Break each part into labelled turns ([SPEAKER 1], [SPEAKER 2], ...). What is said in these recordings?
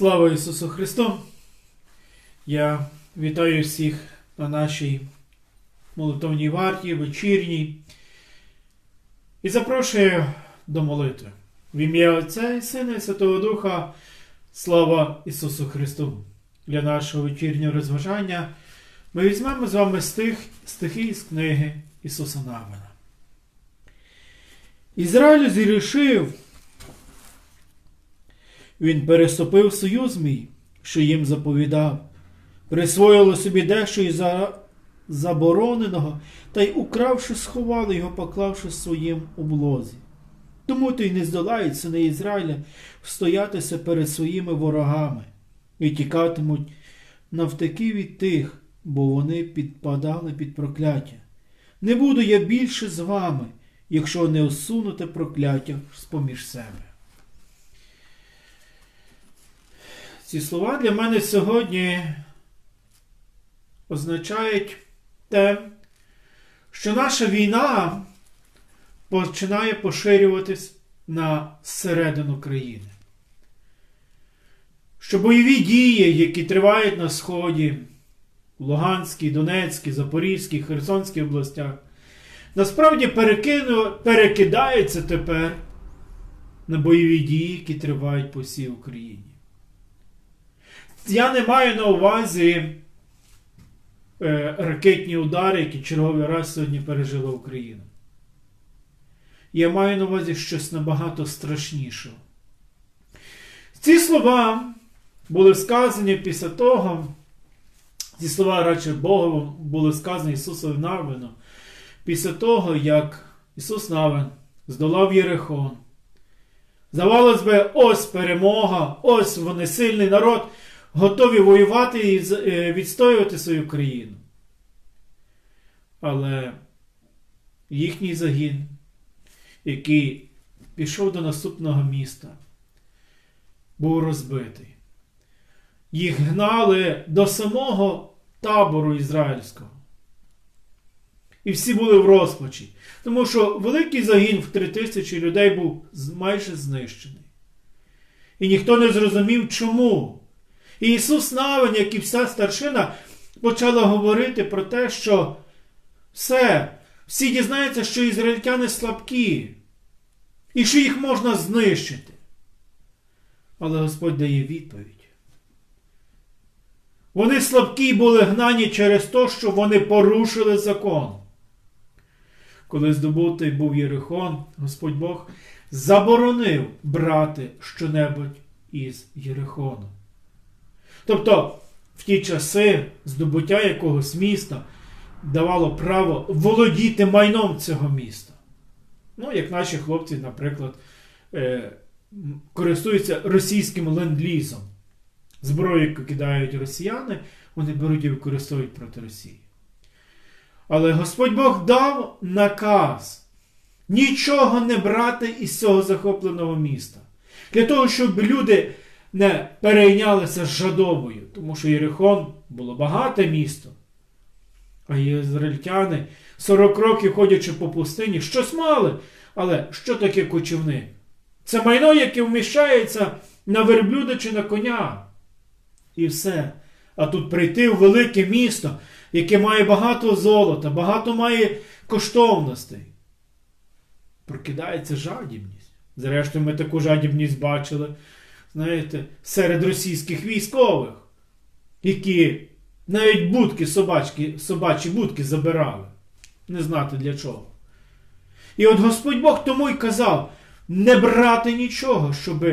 [SPEAKER 1] Слава Ісусу Христу! Я вітаю всіх на нашій молитовній варті, вечірній і запрошую до молитви. В ім'я Отця і Сина і Святого Духа. Слава Ісусу Христу! Для нашого вечірнього розважання ми візьмемо з вами стих, стихи з книги Ісуса Навина. Ізраїль зрішив він переступив союз мій, що їм заповідав, присвоїло собі дещо із за... забороненого, та й укравши, сховали його, поклавши своїм облозі. Тому то й не здолають сини Ізраїля встоятися перед своїми ворогами і тікатимуть навтеки від тих, бо вони підпадали під прокляття. Не буду я більше з вами, якщо не усунуте прокляття з-поміж себе. Ці слова для мене сьогодні означають те, що наша війна починає поширюватись на середину країни. Що бойові дії, які тривають на Сході, в Луганській, Донецькій, Запорізькій, Херсонській областях, насправді перекину, перекидаються тепер на бойові дії, які тривають по всій Україні. Я не маю на увазі е, ракетні удари, які черговий раз сьогодні пережила Україна. Я маю на увазі щось набагато страшнішого. Ці слова були сказані після того, ці слова радше Богу були сказані Ісусові Навину, після того, як Ісус Навин здолав Єрихон. Здавалось би, ось перемога, ось вони сильний народ готові воювати і відстоювати свою країну. Але їхній загін, який пішов до наступного міста, був розбитий. Їх гнали до самого табору ізраїльського. І всі були в розпачі. Тому що великий загін в три тисячі людей був майже знищений. І ніхто не зрозумів, чому. І Ісус Навин, як і вся старшина, почала говорити про те, що все, всі дізнаються, що ізраїльтяни слабкі, і що їх можна знищити. Але Господь дає відповідь. Вони слабкі були гнані через те, що вони порушили закон. Коли здобутий був Єрихон, Господь Бог заборонив брати щонебудь із Єрихону. Тобто в ті часи здобуття якогось міста давало право володіти майном цього міста. Ну, як наші хлопці, наприклад, е, користуються російським ленд-лізом. Зброю, яку кидають росіяни, вони беруть і використовують проти Росії. Але Господь Бог дав наказ нічого не брати із цього захопленого міста. Для того, щоб люди не перейнялися жадобою, тому що Єрихон було багате місто. А ізраїльтяни 40 років ходячи по пустині, щось мали. Але що таке кочівник? Це майно, яке вміщається на верблюда чи на коня. І все. А тут прийти в велике місто, яке має багато золота, багато має коштовностей. Прокидається жадібність. Зрештою, ми таку жадібність бачили знаєте, серед російських військових, які навіть будки собачки, собачі будки забирали. Не знати для чого. І от Господь Бог тому й казав не брати нічого, щоб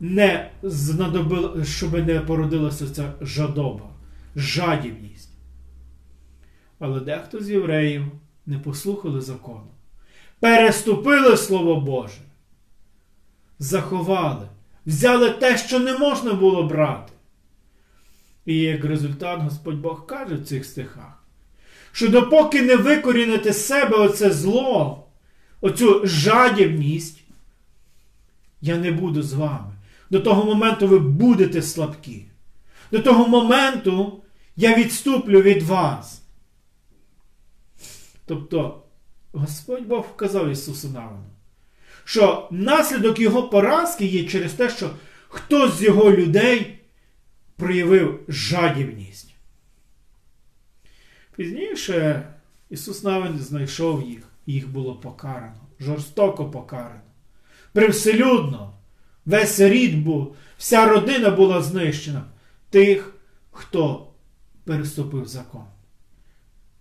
[SPEAKER 1] не знадобило, щоб не породилася ця жадоба, жадібність. Але дехто з євреїв не послухали закону, переступили Слово Боже, заховали взяли те, що не можна було брати. І як результат Господь Бог каже в цих стихах, що допоки не викорінити з себе оце зло, оцю жадібність, я не буду з вами. До того моменту ви будете слабкі. До того моменту я відступлю від вас. Тобто, Господь Бог вказав Ісусу Навину, що наслідок його поразки є через те, що хто з його людей проявив жадібність. Пізніше Ісус навіть знайшов їх, їх було покарано, жорстоко покарано. Привселюдно, весь рід був, вся родина була знищена тих, хто переступив закон.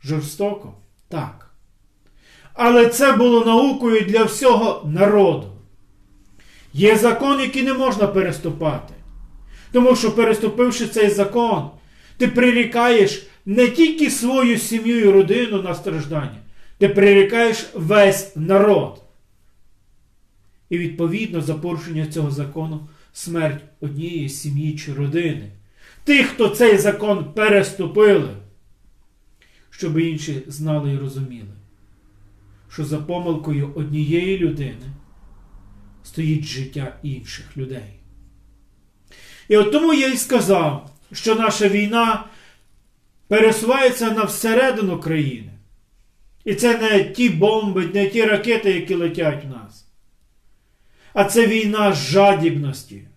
[SPEAKER 1] Жорстоко? Так. Але це було наукою для всього народу. Є закон, який не можна переступати. Тому що, переступивши цей закон, ти прирікаєш не тільки свою сім'ю і родину на страждання, ти прирікаєш весь народ. І відповідно за порушення цього закону смерть однієї сім'ї чи родини. Тих, хто цей закон переступили, щоб інші знали і розуміли, що за помилкою однієї людини стоїть життя інших людей. І от тому я і сказав, що наша війна пересувається на всередину країни. І це не ті бомби, не ті ракети, які летять в нас. А це війна жадібності,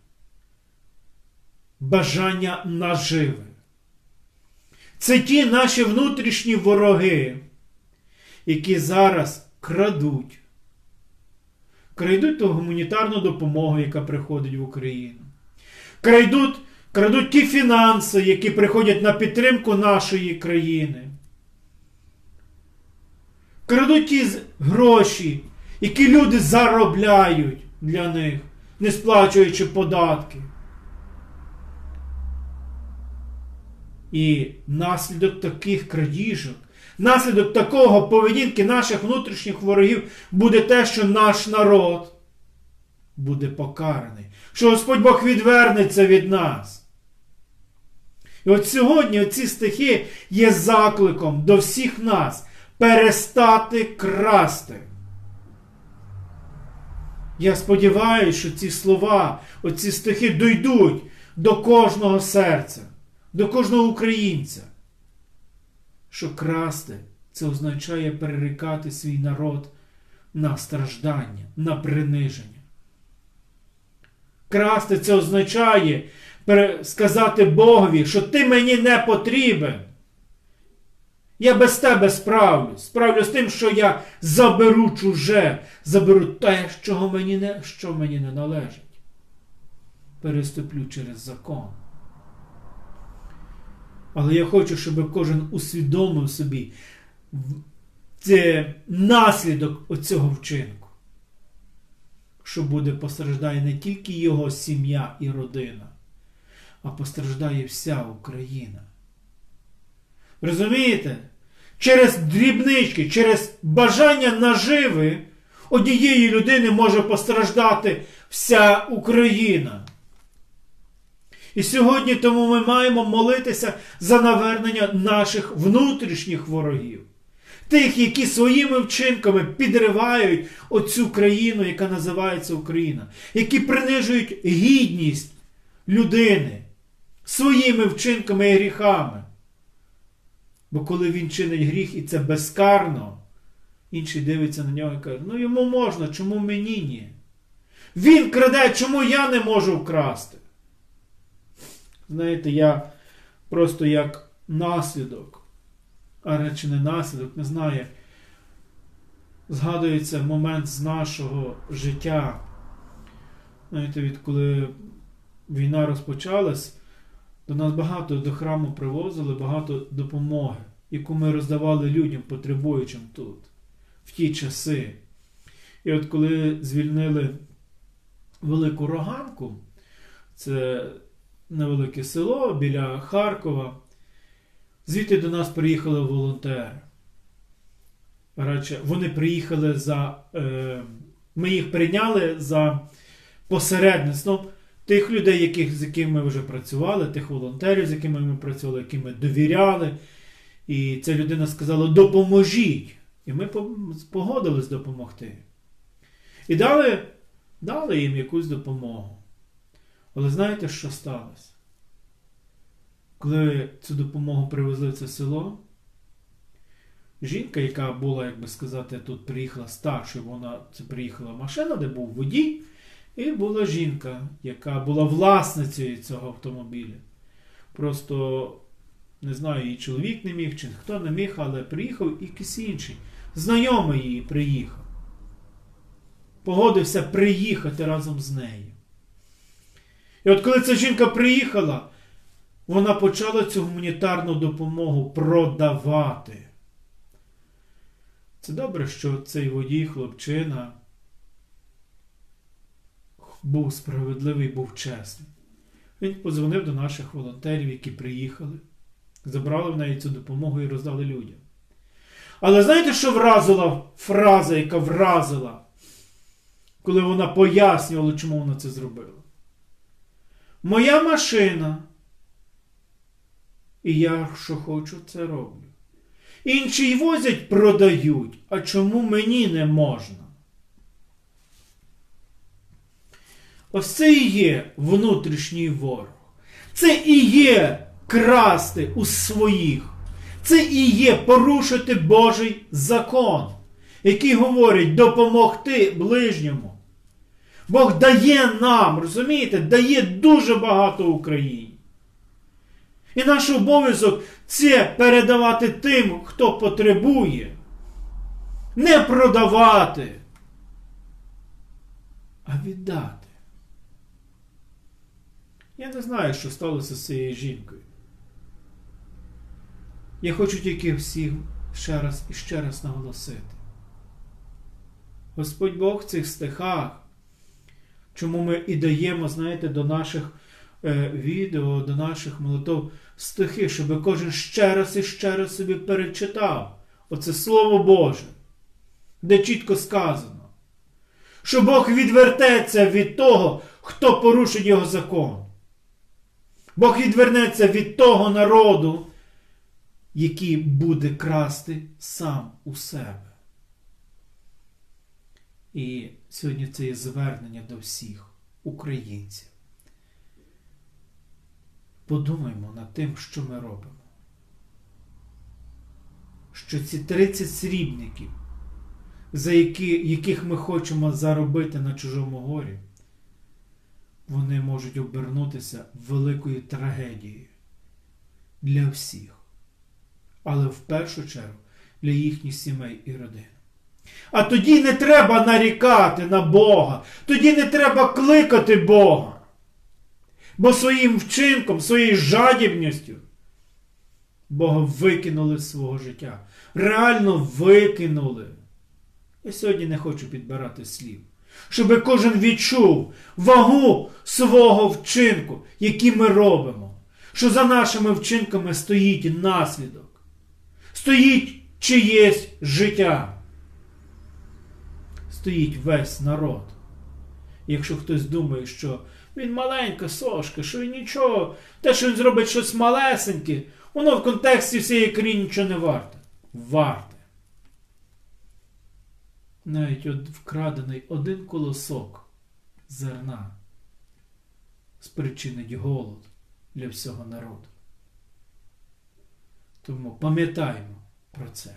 [SPEAKER 1] бажання наживи. Це ті наші внутрішні вороги, які зараз крадуть. Крадуть ту гуманітарну допомогу, яка приходить в Україну. Крадуть, крадуть ті фінанси, які приходять на підтримку нашої країни. Крадуть ті гроші, які люди заробляють для них, не сплачуючи податки. І наслідок таких крадіжок, наслідок такого поведінки наших внутрішніх ворогів буде те, що наш народ буде покараний, що Господь Бог відвернеться від нас. І от сьогодні ці стихи є закликом до всіх нас перестати красти. Я сподіваюся, що ці слова, оці стихи дійдуть до кожного серця, до кожного українця. Що красти це означає перерікати свій народ на страждання, на приниження. Красти це означає сказати Богові, що ти мені не потрібен. Я без тебе справлюсь. Справлюсь з тим, що я заберу чуже, заберу те, що мені не, що мені не належить. Переступлю через закон. Але я хочу, щоб кожен усвідомив собі це наслідок оцього вчинку. Що буде постраждає не тільки його сім'я і родина, а постраждає вся Україна. Розумієте? Через дрібнички, через бажання наживи однієї людини може постраждати вся Україна. І сьогодні тому ми маємо молитися за навернення наших внутрішніх ворогів, тих, які своїми вчинками підривають оцю країну, яка називається Україна, які принижують гідність людини своїми вчинками і гріхами. Бо коли він чинить гріх і це безкарно, інший дивиться на нього і каже, ну йому можна, чому мені ні? Він краде, чому я не можу вкрасти? Знаєте, я просто як наслідок, а речі не наслідок, не знаю, згадується момент з нашого життя. Знаєте, відколи війна розпочалась, до нас багато до храму привозили, багато допомоги, яку ми роздавали людям, потребуючим тут, в ті часи. І от коли звільнили Велику Роганку, це невелике село біля Харкова, звідти до нас приїхали волонтери. Радше, вони приїхали за. Е, ми їх прийняли за посередництвом тих людей, яких, з якими ми вже працювали, тих волонтерів, з якими ми працювали, яким ми довіряли. І ця людина сказала: допоможіть. І ми погодились допомогти. І дали, дали їм якусь допомогу. Але знаєте, що сталося? Коли цю допомогу привезли в це село, жінка, яка була, як би сказати, тут приїхала старшою, вона це приїхала машина, де був водій, І була жінка, яка була власницею цього автомобіля. Просто не знаю, її чоловік не міг, чи хто не міг, але приїхав і якийсь інший. Знайомий її приїхав. Погодився приїхати разом з нею. І от коли ця жінка приїхала, вона почала цю гуманітарну допомогу продавати. Це добре, що цей водій, хлопчина, був справедливий, був чесний. Він подзвонив до наших волонтерів, які приїхали, забрали в неї цю допомогу і роздали людям. Але знаєте, що вразила фраза, яка вразила, коли вона пояснювала, чому вона це зробила? Моя машина. І я, що хочу, це роблю. Інші й возять, продають. А чому мені не можна? Ось це і є внутрішній ворог. Це і є красти у своїх. Це і є порушити Божий закон, який говорить допомогти ближньому. Бог дає нам, розумієте, дає дуже багато Україні. І наш обов'язок це передавати тим, хто потребує. Не продавати, а віддати. Я не знаю, що сталося з цією жінкою. Я хочу тільки всім ще раз і ще раз наголосити. Господь Бог в цих стихах, чому ми і даємо, знаєте, до наших е, відео, до наших молитов стихи, щоб кожен ще раз і ще раз собі перечитав оце Слово Боже, де чітко сказано, що Бог відвертеться від того, хто порушить його закон. Бог відвернеться від того народу, який буде красти сам у себе. І сьогодні це є звернення до всіх українців. Подумаймо над тим, що ми робимо. Що ці 30 срібників, за які, яких ми хочемо заробити на чужому горі, вони можуть обернутися великою трагедією для всіх. Але в першу чергу для їхніх сімей і родин. А тоді не треба нарікати на Бога, тоді не треба кликати Бога. Бо своїм вчинком, своєю жадібністю Бога викинули з свого життя. Реально викинули. Я сьогодні не хочу підбирати слів. Щоб кожен відчув вагу свого вчинку, який ми робимо. Що за нашими вчинками стоїть наслідок, стоїть чиєсь життя. Стоїть весь народ. Якщо хтось думає, що він маленька сошка, що він нічого, те, що він зробить щось малесеньке, воно в контексті всієї країни нічого не варте. Варте. Навіть от вкрадений один колосок зерна спричинить голод для всього народу. Тому пам'ятаймо про це.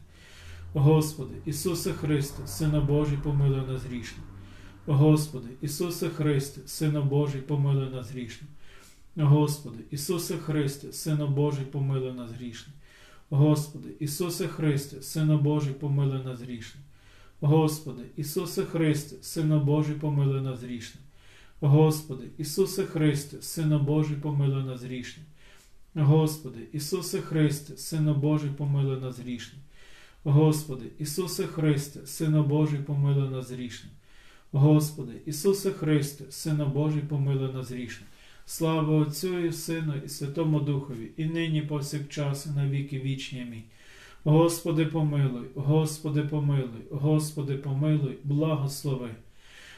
[SPEAKER 1] Господи, Ісусе Христе, Сина Божий, помилуй нас грішне. Господи, Ісусе Христе, Сина Божий, помилуй нас грішне. Господи, Ісусе Христе, Сина Божий, помилуй нас грішне. Господи, Ісусе Христе, Сина Божий, помилуй нас грішне. Господи, Ісусе Христе, Сина Божий, помилуй нас грішне. Господи, Ісусе Христе, Сина Божий, помилуй нас грішне. Господи, Ісусе Христе, Сина Божий, помилуй нас грішне. Господи, Ісусе Христе, Сина Божий, помилуй нас грішне. Господи, Ісусе Христе, Сина Божий, помилуй нас грішне. Слава Отцю і Сину, і Святому Духові, і нині повсякчас, і на віки вічні. Амінь. Господи, помилуй, Господи, помилуй, Господи, помилуй, благослови.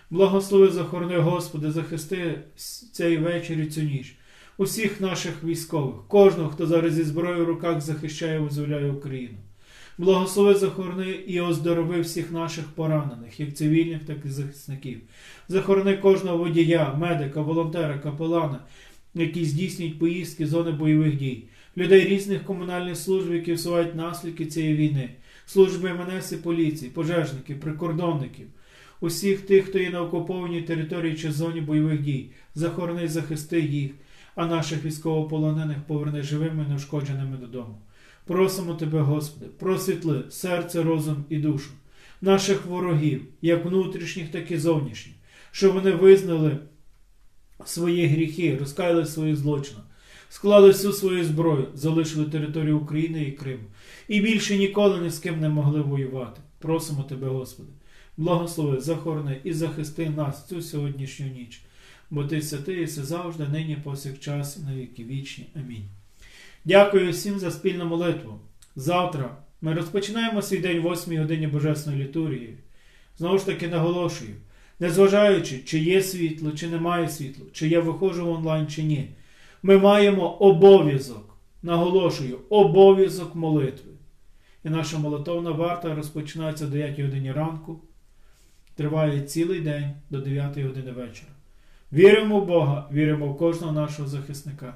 [SPEAKER 1] Благослови захорони, Господи, захисти цей вечір і цю ніч. Усіх наших військових, кожного, хто зараз зі зброєю в руках захищає і визволяє Україну. Благослови захорони і оздорови всіх наших поранених, як цивільних, так і захисників. Захорони кожного водія, медика, волонтера, капелана, які здійснюють поїздки зони бойових дій, людей різних комунальних служб, які всувають наслідки цієї війни, служби МНС і поліції, пожежників, прикордонників, усіх тих, хто є на окупованій території чи зоні бойових дій, захорони захисти їх, а наших військовополонених поверни живими і неушкодженими додому. Просимо Тебе, Господи, просвітли серце, розум і душу наших ворогів, як внутрішніх, так і зовнішніх, щоб вони визнали свої гріхи, розкаяли свої злочини, склали всю свою зброю, залишили територію України і Криму, і більше ніколи ні з ким не могли воювати. Просимо Тебе, Господи, благослови, захорони і захисти нас цю сьогоднішню ніч, бо Ти святий єси завжди, нині повсякчас, і на віки вічні. Амінь. Дякую всім за спільну молитву. Завтра ми розпочинаємо свій день в 8 годині Божесної літургії. Знову ж таки наголошую, незважаючи, чи є світло, чи немає світла, чи я виходжу онлайн, чи ні, ми маємо обов'язок, наголошую, обов'язок молитви. І наша молитовна варта розпочинається о 9 годині ранку, триває цілий день до 9 години вечора. Віримо в Бога, віримо в кожного нашого захисника